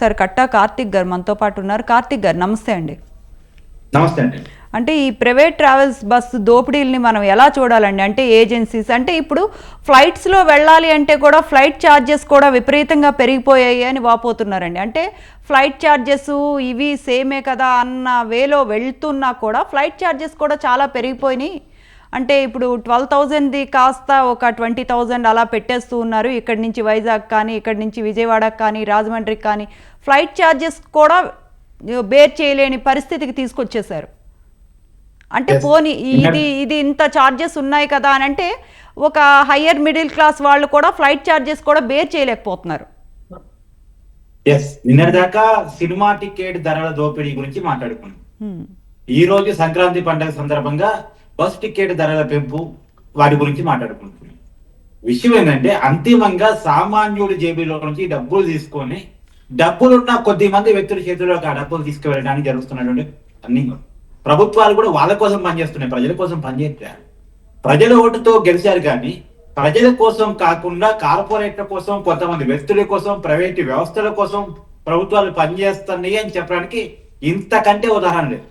Sir కట్టా కార్తిక్ గారు మనతో పాటు ఉన్నారు. కార్తిక్ గారు నమస్తే అండి. నమస్తే అండి. అంటే ఈ ప్రైవేట్ ట్రావెల్స్ బస్సు దోపిడీల్ని మనం ఎలా చూడాలండి? అంటే ఏజెన్సీస్ అంటే ఇప్పుడు ఫ్లైట్స్లో వెళ్ళాలి అంటే కూడా ఫ్లైట్ ఛార్జెస్ కూడా విపరీతంగా పెరిగిపోయాయి అని వాపోతున్నారండి. అంటే ఫ్లైట్ ఛార్జెస్ ఇవి సేమే కదా అన్న వేలో వెళ్తున్నా కూడా ఫ్లైట్ ఛార్జెస్ కూడా చాలా పెరిగిపోయినాయి. అంటే ఇప్పుడు ట్వెల్వ్ థౌజండ్ది కాస్త ఒక ట్వంటీ థౌజండ్ అలా పెట్టేస్తూ ఉన్నారు. ఇక్కడి నుంచి వైజాగ్ కానీ ఇక్కడి నుంచి విజయవాడకి కానీ రాజమండ్రికి కానీ ఫ్లైట్ ఛార్జెస్ కూడా బేర్ చేయలేని పరిస్థితికి తీసుకొచ్చేసారు అంటే. పోనీ ఇది ఇది ఇంత ఛార్జెస్ ఉన్నాయి కదా అని అంటే ఒక హయ్యర్ మిడిల్ క్లాస్ వాళ్ళు కూడా ఫ్లైట్ ఛార్జెస్ కూడా బేర్ చేయలేకపోతున్నారు. ఎస్ నిన్నటి దాకా సినిమా టికెట్ ధరల దోపిడీ గురించి మాట్లాడుకున్నాం. ఈ రోజు సంక్రాంతి పండుగ సందర్భంగా బస్ టికెట్ ధరల పెంపు వాటి గురించి మాట్లాడుకుంటున్నాం. విషయం ఏంటంటే అంతిమంగా సామాన్యుడి జేబులో నుంచి డబ్బులు తీసుకొని డబ్బులున్న కొద్ది మంది వ్యక్తుల చేతిలోకి ఆ డబ్బులు తీసుకువెళ్ళడానికి జరుగుతున్నటువంటి అన్ని ప్రభుత్వాలు కూడా వాళ్ళ కోసం పనిచేస్తున్నాయి ప్రజల కోసం పనిచేస్తారు ప్రజల ఓటుతో గెలిచారు కానీ ప్రజల కోసం కాకుండా కార్పొరేట్ల కోసం కొంతమంది వ్యక్తుల కోసం ప్రైవేట్ వ్యవస్థల కోసం ప్రభుత్వాలు పనిచేస్తున్నాయి అని చెప్పడానికి ఇంతకంటే ఉదాహరణ లేదు.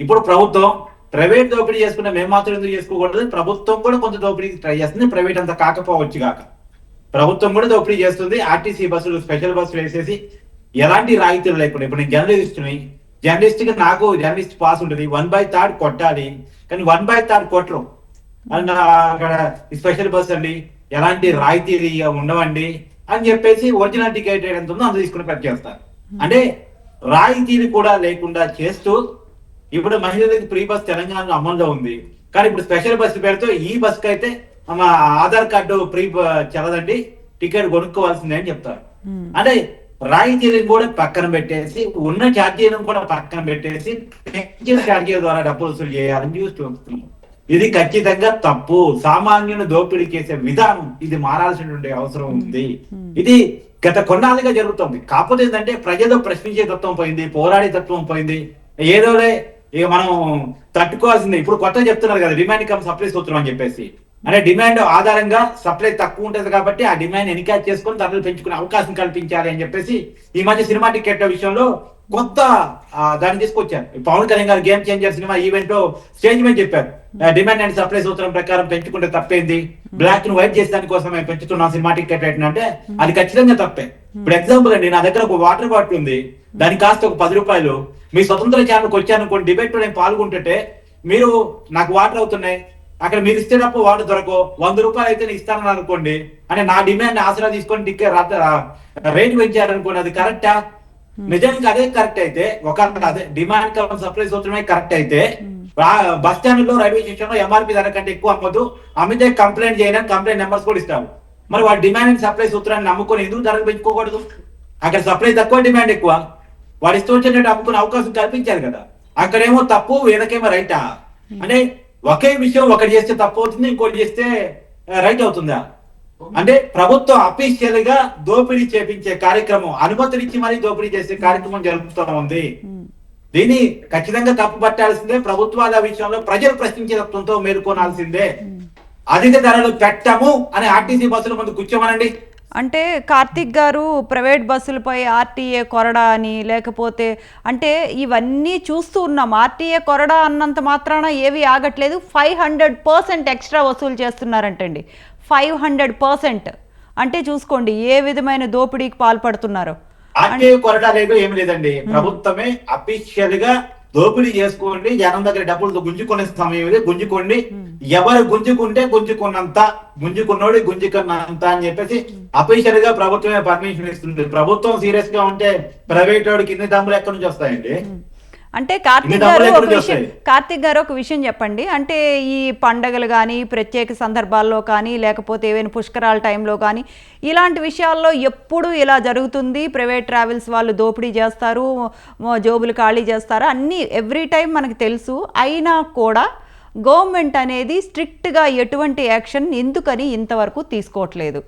ఇప్పుడు ప్రభుత్వం ప్రైవేట్ దోపిడీ చేసుకున్న మేము మాత్రం ఎందుకు చేసుకోకూడదు? ప్రభుత్వం కూడా కొంత దోపిడీ ట్రై చేస్తుంది. ప్రైవేట్ అంత కాకపోవచ్చు కాక ప్రభుత్వం కూడా దోపిడీ చేస్తుంది. ఆర్టీసీ బస్సులు స్పెషల్ బస్సులు వేసేసి ఎలాంటి రాయితీలు లేకుండా ఇప్పుడు నేను జర్నలిస్ట్ జర్నలిస్ట్గా నాకు జర్నలిస్ట్ పాస్ ఉంటుంది. వన్ బై థర్డ్ కొట్టాలి. కానీ వన్ బై థర్డ్ కొట్టరు. అండ్ అక్కడ స్పెషల్ బస్ అండి ఎలాంటి రాయితీలు ఉండవండి అని చెప్పేసి ఒరిజినల్ టికెట్ ఎంత ఉందో అంత తీసుకుని పని చేస్తారు. అంటే రాయితీలు కూడా లేకుండా చేస్తూ ఇప్పుడు మహిళలకు ఫ్రీ బస్ తెలంగాణలో అమల్లో ఉంది. కానీ ఇప్పుడు స్పెషల్ బస్ పేరుతో ఈ బస్కి అయితే మా ఆధార్ కార్డు ఫ్రీ చల్లదండి టికెట్ కొనుక్కోవాల్సిందే అని చెప్తారు. అంటే రాయితీలను కూడా పక్కన పెట్టేసి ఉన్న ఛార్జీలను కూడా పక్కన పెట్టేసి ఛార్జీల ద్వారా డబ్బులు వసూలు చేయాలని చూస్తూ వస్తున్నాం ఇది ఖచ్చితంగా తప్పు. సామాన్యుని దోపిడీ చేసే విధానం ఇది మారాల్సినటువంటి అవసరం ఉంది. ఇది గత కొన్నాళ్ళుగా జరుగుతుంది. కాకపోతే ఏంటంటే ప్రజలు ప్రశ్నించే తత్వం పోయింది పోరాడే తత్వం పోయింది. ఏదోలే ఇక మనం తట్టుకోవాల్సిందే. ఇప్పుడు కొత్తగా చెప్తున్నారు కదా డిమాండ్ కమ్ సప్లై సూత్రం అని చెప్పేసి. అంటే డిమాండ్ ఆధారంగా సప్లై తక్కువ ఉంటుంది కాబట్టి ఆ డిమాండ్ ఎన్కాచ్ చేసుకొని ధరలు పెంచుకునే అవకాశం కల్పించాలి అని చెప్పేసి ఈ మధ్య సినిమా టికెట్ విషయంలో కొత్త దాన్ని తీసుకొచ్చారు. Pawan Kalyan garu game changer cinema ఈవెంట్లో స్టేజ్ మీద చెప్పారు. డిమాండ్ అండ్ సప్లై సూత్రం ప్రకారం పెంచుకుంటే తప్పేంది? బ్లాక్ను వైట్ చేసే దానికోసం మేము పెంచుతున్నాం సినిమా టికెట్ రేట్ అంటే అది ఖచ్చితంగా తప్పే. ఇప్పుడు ఎగ్జాంపుల్ అండి నా దగ్గర ఒక వాటర్ బాటిల్ ఉంది. దానికి కాస్త ఒక పది రూపాయలు. మీ స్వతంత్ర ఛానల్కి వచ్చాను అనుకోండి డిబేట్లో నేను పాల్గొంటుంటే మీరు నాకు వాటర్ అవుతున్నాయి. అక్కడ మీరు ఇస్తేటప్పుడు వాటర్ దొరకవు. వంద రూపాయలు అయితే నేను ఇస్తానని అనుకోండి. అంటే నా డిమాండ్ ఆసరా తీసుకొని టికెట్ రేట్ పెంచారనుకోండి అది కరెక్టా నిజానికి అదే కరెక్ట్ అయితే ఒక అదే డిమాండ్ సప్లై సూత్రమే కరెక్ట్ అయితే బస్ స్టాండ్లో రైల్వే స్టేషన్లో ఎంఆర్పి ధర కంటే ఎక్కువ అమ్మదు అమ్మితే కంప్లైంట్ చేయడానికి కంప్లైంట్ నెంబర్స్ కూడా ఇస్తారు మరి వాడు డిమాండ్ అండ్ సప్లై సూత్రాన్ని నమ్ముకొని ఎందుకు ధరలు పెంచుకోకూడదు? అక్కడ సప్లై తక్కువ డిమాండ్ ఎక్కువ. వాడు ఇష్టం వచ్చినట్టు అమ్ముకునే అవకాశం కల్పించారు కదా. అక్కడేమో తప్పు వీళ్ళకేమో రైటా? అంటే ఒకే విషయం ఒకటి చేస్తే తప్పు అవుతుంది ఇంకోటి చేస్తే రైట్ అవుతుందా? అంటే ప్రభుత్వం అఫీషియల్గా దోపిడీ చేపించే కార్యక్రమం అనుమతినిచ్చి మరీ దోపిడీ చేసే కార్యక్రమం జరుగుతూ ఉంది. దీన్ని ఖచ్చితంగా తప్పు పట్టాల్సిందే ప్రభుత్వాల విషయంలో ప్రజలు ప్రశ్నించే తత్వంతో మేల్కొనాల్సిందే. అధిక ధరలు పెట్టము అని ఆర్టీసీ బస్సుల ముందు కూర్చోమనండి. అంటే కార్తిక్ గారు ప్రైవేట్ బస్సులపై ఆర్టీఏ కొరడా అని లేకపోతే అంటే ఇవన్నీ చూస్తూ ఉన్నాం. ఆర్టీఏ కొరడా అన్నంత మాత్రాన ఏవి ఆగట్లేదు. ఫైవ్ హండ్రెడ్ పర్సెంట్ ఎక్స్ట్రా వసూలు చేస్తున్నారంటండి. Five hundred percent. అంటే చూసుకోండి ఏ విధమైన దోపిడీకి పాల్పడుతున్నారో? ఆర్టీఐ కొరట లేదు ఏమి లేదండి. ప్రభుత్వమే అఫీషియల్గా దోపిడీ చేసుకోండి జనం దగ్గర డబ్బులు గుంజుకునే సమయం ఇది. గుంజుకోండి. ఎవరు గుంజుకుంటే గుంజుకున్నంత గుంజుకున్నోడు గుంజుకున్నంత అని చెప్పేసి అఫీషియల్గా ప్రభుత్వమే పర్మిషన్ ఇస్తుంది. ప్రభుత్వం సీరియస్గా ఉంటే ప్రైవేట్ వాడికి ఇన్ని డబ్బులు ఎక్కడి నుంచి వస్తాయండి? అంటే కార్తిక్ గారు ఒక విషయం? కార్తిక్ గారు ఒక విషయం చెప్పండి. అంటే ఈ పండగలు కానీ ప్రత్యేక సందర్భాల్లో కానీ లేకపోతే ఏవైనా పుష్కరాల టైంలో కానీ ఇలాంటి విషయాల్లో ఎప్పుడు ఇలా జరుగుతుంది? ప్రైవేట్ ట్రావెల్స్ వాళ్ళు దోపిడీ చేస్తారు జోబులు ఖాళీ చేస్తారు. అన్నీ ఎవ్రీ టైం మనకు తెలుసు. అయినా కూడా గవర్నమెంట్ అనేది స్ట్రిక్ట్గా ఎటువంటి యాక్షన్ ఎందుకని ఇంతవరకు తీసుకోవట్లేదు.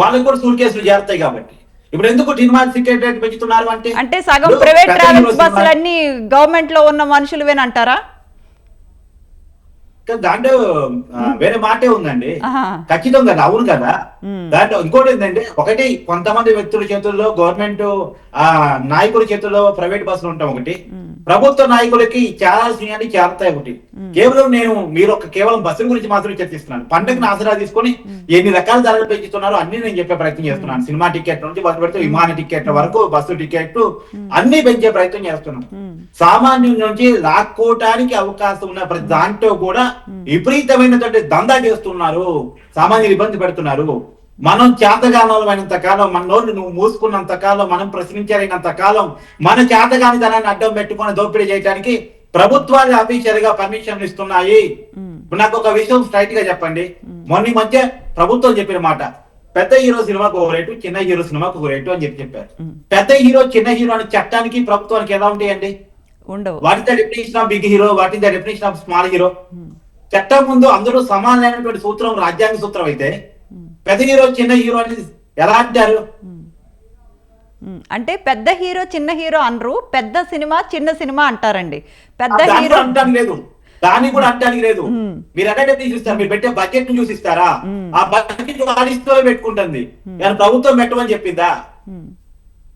వాళ్ళకి కూడా సూట్ కేసులు చేరుతాయి కాబట్టి. ఇప్పుడు ఎందుకు డిమాండ్ టికెట్ రేట్ పెంచుతున్నారు అంటే అంటే సగం ప్రైవేట్ ట్రావెల్స్ సినిమా- బస్సులన్నీ గవర్నమెంట్లో ఉన్న మనుషులవేనంటారా కానీ దాంట్లో వేరే మాటే ఉందండి ఆహా. ఖచ్చితంగా కదా అవును కదా. దాంట్లో ఇంకోటి ఏంటంటే ఒకటి కొంతమంది వ్యక్తుల చేతుల్లో గవర్నమెంట్ ఆ నాయకుల చేతుల్లో ప్రైవేట్ బస్సులు ఉంటాం ఒకటి. ప్రభుత్వ నాయకులకి సీనియర్లు చేరతాయి ఒకటి. కేవలం నేను మీరు ఒక కేవలం బస్సుల గురించి మాత్రమే చర్చిస్తున్నాను. పండుగను ఆసరా తీసుకొని ఎన్ని రకాల ధరలు పెంచుతున్నారో అన్ని నేను చెప్పే ప్రయత్నం చేస్తున్నాను. సినిమా టికెట్ నుంచి మొదలు పెడితే విమాన టికెట్ల వరకు బస్సు టికెట్ అన్ని పెంచే ప్రయత్నం చేస్తున్నాను. మ్మ్. సామాన్యుల నుంచి లాక్కోవటానికి అవకాశం ఉన్న ప్రతి దాంట్లో కూడా విపరీతమైనటువంటి దందా చేస్తున్నారు. సామాన్యులు ఇబ్బంది పెడుతున్నారు. మనం చేతగానమైనంత కాలం మన నోళ్ళు నువ్వు మూసుకున్నంత కాలం మనం ప్రశ్నించలేనంత కాలం మన చేతగాని ధనాన్ని అడ్డం పెట్టుకొని దోపిడీ చేయడానికి ప్రభుత్వాలు అఫీషియల్గా పర్మిషన్లు ఇస్తున్నాయి. నాకు ఒక విషయం స్ట్రైట్గా చెప్పండి మొన్న మధ్య ప్రభుత్వం చెప్పిన మాట పెద్ద హీరో సినిమాకు ఒక రేటు చిన్న హీరో సినిమాకు ఒక రేటు అని చెప్పి చెప్పారు. పెద్ద హీరో చిన్న హీరో అనే చట్టానికి ప్రభుత్వానికి ఎలా ఉంటాయండి? ఉండవు. What is the definition of big hero what is the definition of small hero. చట్టం ముందు అందరూ సమానమైనటువంటి సూత్రం రాజ్యాంగ సూత్రం అయితే పెద్ద హీరో చిన్న హీరో అనేది ఎలా అంటారు. అంటే పెద్ద హీరో చిన్న హీరో అనరు. పెద్ద సినిమా చిన్న సినిమా అంటారండి. పెద్ద హీరో కూడా అంటానికి లేదు. దాన్ని కూడా అంటానికి లేదు. మీరు ఎక్కడ చూస్తారు? మీరు పెట్టే బడ్జెట్ను చూసిస్తారా. ఆ బడ్జెట్ ఆడిస్తూ పెట్టుకుంటుంది. కానీ ప్రభుత్వం పెట్టమని చెప్పిందా.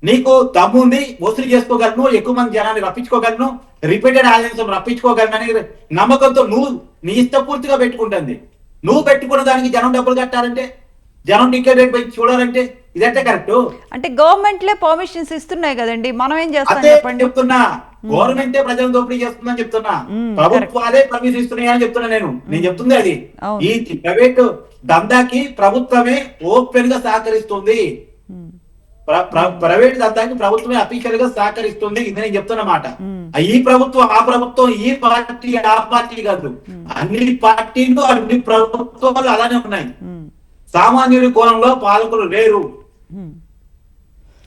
నీకు దమ్ము ఉంది వసూలు చేసుకోగలను ఎక్కువ మంది జనాన్ని రప్పించుకోగలను రిపీటెడ్ ఆడియన్స్ రప్పించుకోగలను అనే నమ్మకంతో నువ్వు నీ ఇష్టపూర్తిగా పెట్టుకుంటుంది. నువ్వు పెట్టుకున్న దానికి జనం డబ్బులు కట్టాలంటే జనం రేట్ పెంచి చూడాలంటే ఇదంటే కరెక్ట్. అంటే గవర్నమెంట్లే పర్మిషన్స్ ఇస్తున్నాయి కదండి మనం ఏం చేస్తాం చెప్పండి? చెప్తున్నా. గవర్నమెంటే ప్రజలను దోపిడీ చేస్తుందని చెప్తున్నా. ప్రభుత్వాలే పర్మిషన్ ఇస్తున్నాయని చెప్తున్నా నేను. నేను చెప్తుంది అది. ఈ ప్రైవేట్ దందాకి ప్రభుత్వమే ఓపెన్గా సహకరిస్తుంది ప్రైవేట్ దందానికి ప్రభుత్వమే అఫీషియల్గా సహకరిస్తుంది. ఇది నేను చెప్తున్నమాట. ఈ ప్రభుత్వం ఆ ప్రభుత్వం ఈ పార్టీ ఆ పార్టీ కాదు. అన్ని పార్టీలు అన్ని ప్రభుత్వాలు అలానే ఉన్నాయి. సామాన్యుడి కోణంలో పాలకులు లేరు. Hmm.